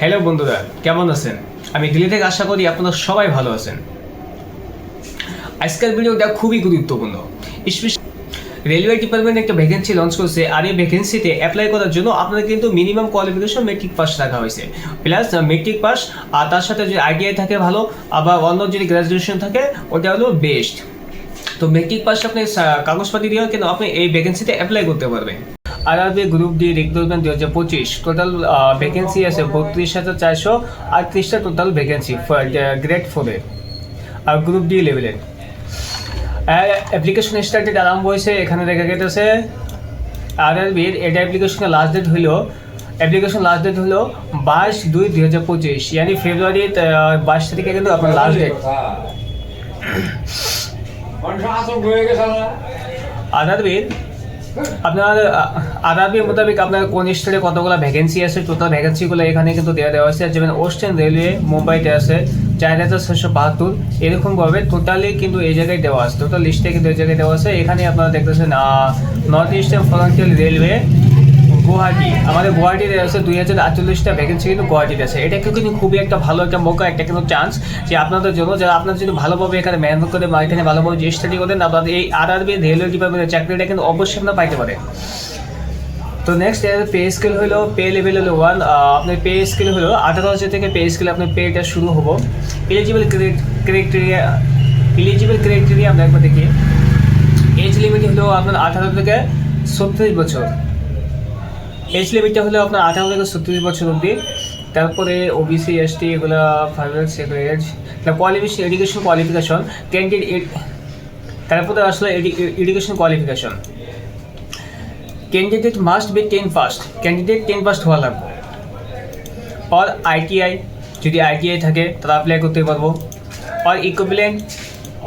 Hello বন্ধুরা, কেমন আছেন? আমি দিল্লি থেকে আশা করি আপনারা সবাই ভালো আছেন। আজকের ভিডিওটা খুবই গুরুত্বপূর্ণ। রেলওয়ে ডিপার্টমেন্ট একটা ভ্যাকেন্সি লঞ্চ করছে আর এই ভ্যাকেন্সিতে অ্যাপ্লাই করার জন্য আপনাদের কিন্তু মিনিমাম কোয়ালিফিকেশন মেট্রিক পাস রাখা হয়েছে। প্লাস মেট্রিক পাস আর তার সাথে যদি আইটিআই থাকে ভালো, আবার অন্য যদি গ্রাজুয়েশন থাকে, ওটা হলো বেস্ট তো মেট্রিক পাস আপনি কাগজপাতি দিয়ে কিন্তু আপনি এই ভ্যাকেন্সিতে অ্যাপ্লাই করতে পারবেন। আর আরবি গ্রুপ ডি রিক্রুটমেন্ট দুই হাজার পঁচিশ। টোটাল ভ্যাকেন্সি আছে বত্রিশ হাজার চারশো আটত্রিশটা টোটাল ভ্যাকেন্সি গ্রেড ফোরে আর গ্রুপ ডি লেভেলের অ্যাপ্লিকেশন স্টার্টেড আরম্ভ হয়েছে এখানে দেখা গেছে আর আরবির এটা অ্যাপ্লিকেশনের লাস্ট ডেট হলো অ্যাপ্লিকেশন লাস্ট ডেট হলো বাইশ দুই দুই হাজার পঁচিশ ইয়ানি ফেব্রুয়ারি বাইশ তারিখে কিন্তু আপনার লাস্ট ডেট আদারবির আপনার আদারবির মোতাবেক আপনার কোন স্টেটে কতগুলো ভ্যাকেন্সি আছে? টোটাল ভ্যাকেন্সিগুলো এখানে কিন্তু দেওয়া দেওয়া আছে যেমন ওয়েস্টার্ন রেলওয়ে মুম্বাইতে আছে চার হাজার ছশো বাহাত্তর। এরকমভাবে টোটালি কিন্তু এই জায়গায় দেওয়া আছে। টোটাল লিস্টে কিন্তু এই জায়গায় দেওয়া আছে। এখানে আপনারা দেখতেছেন North Eastern Frontier Railway Guwahati. আমাদের গুয়াহাটিতে আছে দুই হাজার আটচল্লিশটা ভ্যাকেন্সি কিন্তু গুয়াহাটিতে আছে। এটা কিন্তু খুবই একটা ভালো একটা মৌকা, একটা কিন্তু চান্স যে আপনাদের জন্য, যারা আপনার যদি ভালোভাবে এখানে মেহনত করে বা এখানে ভালোভাবে যে স্টাডি করেন আপনাদের এই আর আরবি রেলওয়ে ডিপার্টমেন্টের চাকরিটা কিন্তু অবশ্যই আপনারা পাইতে পারেন। তো নেক্সট এর পে স্কেল হলো পে লেভেল হলো ওয়ান আপনার পে স্কেল হলো আঠারো হাজার থেকে পে স্কেল আপনার পেটা শুরু হব। এলিজিবল ক্রাইটেরিয়া এলিজিবল ক্রাইটেরিয়া আমরা একবার দেখি। এজ লিমিট হলো আপনার আঠারো থেকে ছত্রিশ বছর। এজ লিমিটটা হলো আপনার আঠারো থেকে ছত্রিশ বছর অবধি। তারপরে ওবিসি এসটি এগুলো ফাইভেল সেক্রেট কোয়ালিফিকেশন এডুকেশন কোয়ালিফিকেশন ক্যান্ডিডেট তারপরে আসলে education qualification candidate must be ten first candidate ten first হওয়া লাগবে। অর আইটিআই যদি আইটিআই থাকে, তারা অ্যাপ্লাই করতে পারব। Or equivalent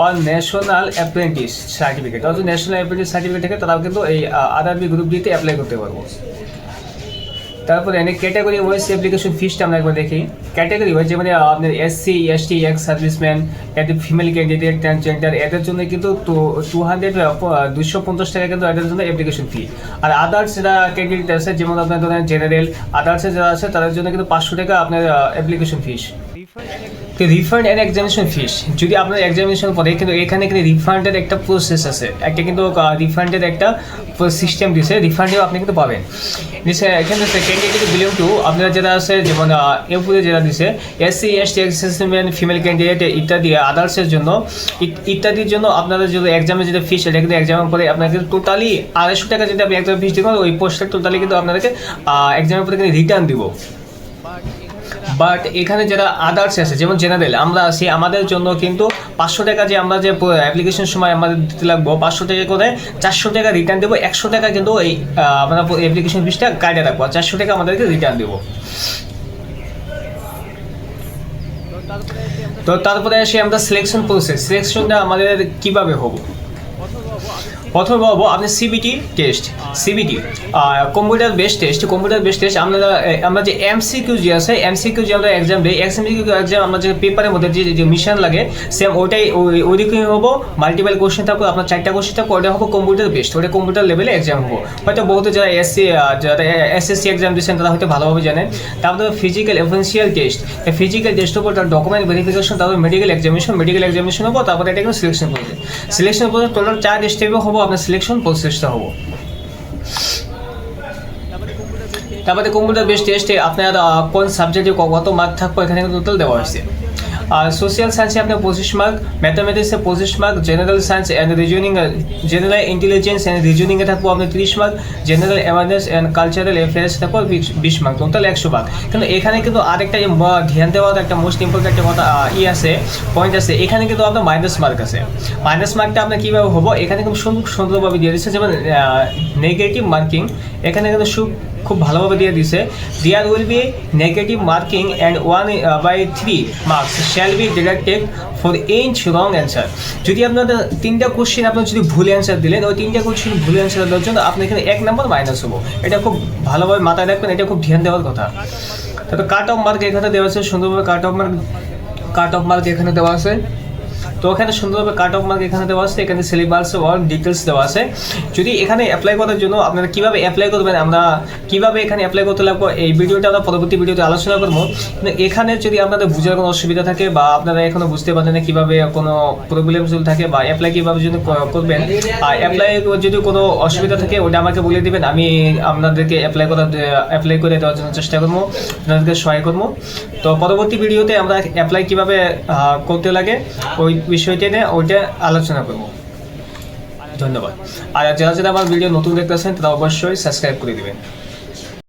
or national apprentice certificate অর্থাৎ ন্যাশনাল অ্যাপ্রেন্টিস সার্টিফিকেট থেকে তারাও কিন্তু এই আরআরবি গ্রুপ ডিতে অ্যাপ্লাই করতে পারব। তারপরে এনে ক্যাটাগরি ওয়াইজ অ্যাপ্লিকেশন ফিসটা আমরা একবার দেখি। ক্যাটাগরি ওয়াইজ যেমন আপনার এসসি এসটি এক্স সার্ভিসম্যান এদের ফিমেল ক্যান্ডিডেট ট্রান্সজেন্ডার এদের জন্য কিন্তু টু হান্ড্রেড দুশো পঞ্চাশ টাকা কিন্তু এদের জন্য অ্যাপ্লিকেশন ফি আর আদার্স যারা ক্যান্ডিডেট আছে, যেমন আপনার ধরেন জেনারেল আদার্সে যারা আছে, তাদের জন্য কিন্তু পাঁচশো টাকা আপনার অ্যাপ্লিকেশন ফিস তো রিফান্ড অ্যান্ড এক্সামিনেশন ফিস যদি আপনার এক্সামিনেশন পরে, কিন্তু এখানে কিন্তু রিফান্ডের একটা প্রসেস আছে। একটা কিন্তু রিফান্ডের একটা সিস্টেম দিছে রিফান্ডেও আপনি কিন্তু পাবেন। এখানে ক্যান্ডিডেট বিলিং টু আপনারা যারা আছে, যেমন এরপরে যারা দিছে এসসি এসটি এক্সেসমেন্ট ফিমেল ক্যান্ডিডেট ইত্যাদি আদার্সের জন্য ইত্যাদির জন্য আপনারা যদি এক্সামে যেটা ফিস এটা কিন্তু এক্সামের পরে আপনাকে টোটালি আড়াইশো টাকা যদি আপনি এক্সাম ফিস দেবেন, ওই পোস্টটা টোটালি কিন্তু আপনাদেরকে এক্সামের পরে কিন্তু রিটার্ন দিব। বাট এখানে যারা আদার্স আছে, যেমন জেনারেল আমরা আছি আমাদের জন্য কিন্তু পাঁচশো টাকা যে আমরা যে অ্যাপ্লিকেশন সময় আমাদের দিতে লাগবো, পাঁচশো টাকা করে চারশো টাকা রিটার্ন দেবো, একশো টাকা কিন্তু এই আমরা অ্যাপ্লিকেশন ফিসটা কাটে রাখব, আর চারশো টাকা আমাদেরকে রিটার্ন দেবো। তো তারপরে আসি আমরা সিলেকশন প্রসেস সিলেকশনটা আমাদের কীভাবে হব? প্রথমে বলব, আপনি CBT test CBT computer base test computer base test আমরা আমরা যে এমসিকিউ যে আছে এমসিকিউ যে আমরা এক্সাম দিই এমসিকিউ এক্সাম আমরা যে পেপারের মধ্যে যে যে মিশন লাগে সেম ওটাই ওই- ওইরকমই হব মাল্টিপল কোশ্চেন থাকবে আপনার চারটা কোশ্চেন থাকবে ওটা হবে কম্পিউটার বেস্ট ওটা কম্পিউটার লেভেলে এক্সাম হব। হয়তো বহুত যারা এসসি যারা এসএসসি এক্সাম দিচ্ছেন, তারা হয়তো ভালোভাবে জানেন তারপরে physical efficiency test physical test উপর তার ডকুমেন্ট ভেরিফিকেশন তারপর মেডিকেল এক্সামিনেশন মেডিকেল এক্সামিনেশন হব, তারপরে এটা কিন্তু সিলেকশন করবে। সিলেকশন প্রসেস টোটাল চার স্টেপে হব আপনার সিলেকশন প্রসেসটা হব। তারপরে কম্পিউটার বেস টেস্টে আপনার কোন সাবজেক্টে কত মার্ক থাকব এখানে টোটাল দেওয়া হয়েছে। আর সোশ্যাল সায়েন্সে আপনার পঁচিশ মার্ক ম্যাথামেটিক্সে পঁচিশ mark general science and reasoning general intelligence and রিজনিংয়ে থাকব আপনার তিরিশ mark general awareness and cultural affairs থাকব বিশ মার্ক টোটাল একশো মার্ক কিন্তু এখানে কিন্তু আরেকটা ধ্যান দেওয়ার একটা মোস্ট ইম্পর্টেন্ট একটা কথা ই আছে পয়েন্ট আছে। এখানে কিন্তু আপনার মাইনাস মার্ক আছে। মাইনাস মার্কটা আপনার কীভাবে হব? এখানে কিন্তু সুন্দর সুন্দরভাবে দিয়ে দিচ্ছে যেমন নেগেটিভ মার্কিং এখানে কিন্তু সু, খুব ভালোভাবে দিয়ে দিছে। There will be negative marking and one by three marks shall be deducted for each wrong answer যদি আপনাদের তিনটা কোশ্চেন আপনার যদি ভুল অ্যান্সার দিলেন, ওই তিনটা কোশ্চেন ভুল অ্যান্সার দেওয়ার জন্য আপনি এখানে এক নম্বর মাইনাস হব। এটা খুব ভালোভাবে মাথায় রাখবেন, এটা খুব ধ্যান দেওয়ার কথা। তারপর কাট অফ মার্ক এখানে দেওয়া আছে, সুন্দরভাবে cut off mark cut off mark এখানে দেওয়া আছে। তো এখানে সুন্দরভাবে কাট অফ মার্ক এখানে দেওয়া আছে, এখানে সিলেবাস ওয়ার ডিটেলস দেওয়া আছে। যদি এখানে অ্যাপ্লাই করার জন্য আপনারা কীভাবে অ্যাপ্লাই করবেন আমরা কীভাবে এখানে অ্যাপ্লাই করতে লাগবো, এই ভিডিওটা আমরা পরবর্তী ভিডিওতে আলোচনা করব। কিন্তু এখানে যদি আপনাদের বুঝার কোনো অসুবিধা থাকে বা আপনারা এখনও বুঝতে পারেন না কীভাবে কোনো প্রবলেম থাকে বা অ্যাপ্লাই কীভাবে যদি করবেন, আর অ্যাপ্লাই যদি কোনো অসুবিধা থাকে ওটা আমাকে বলে দিবেন, আমি আপনাদেরকে অ্যাপ্লাই করার অ্যাপ্লাই করে দেওয়ার জন্য চেষ্টা করব, আপনাদেরকে সহায় করব। তো পরবর্তী ভিডিওতে আমরা অ্যাপ্লাই কীভাবে করতে লাগে, ওই বিষয়টি নিয়ে ওইটা আলোচনা করব। ধন্যবাদ। আর যারা যারা আমার ভিডিও নতুন দেখতেছেন, তারা অবশ্যই সাবস্ক্রাইব করে দিবেন।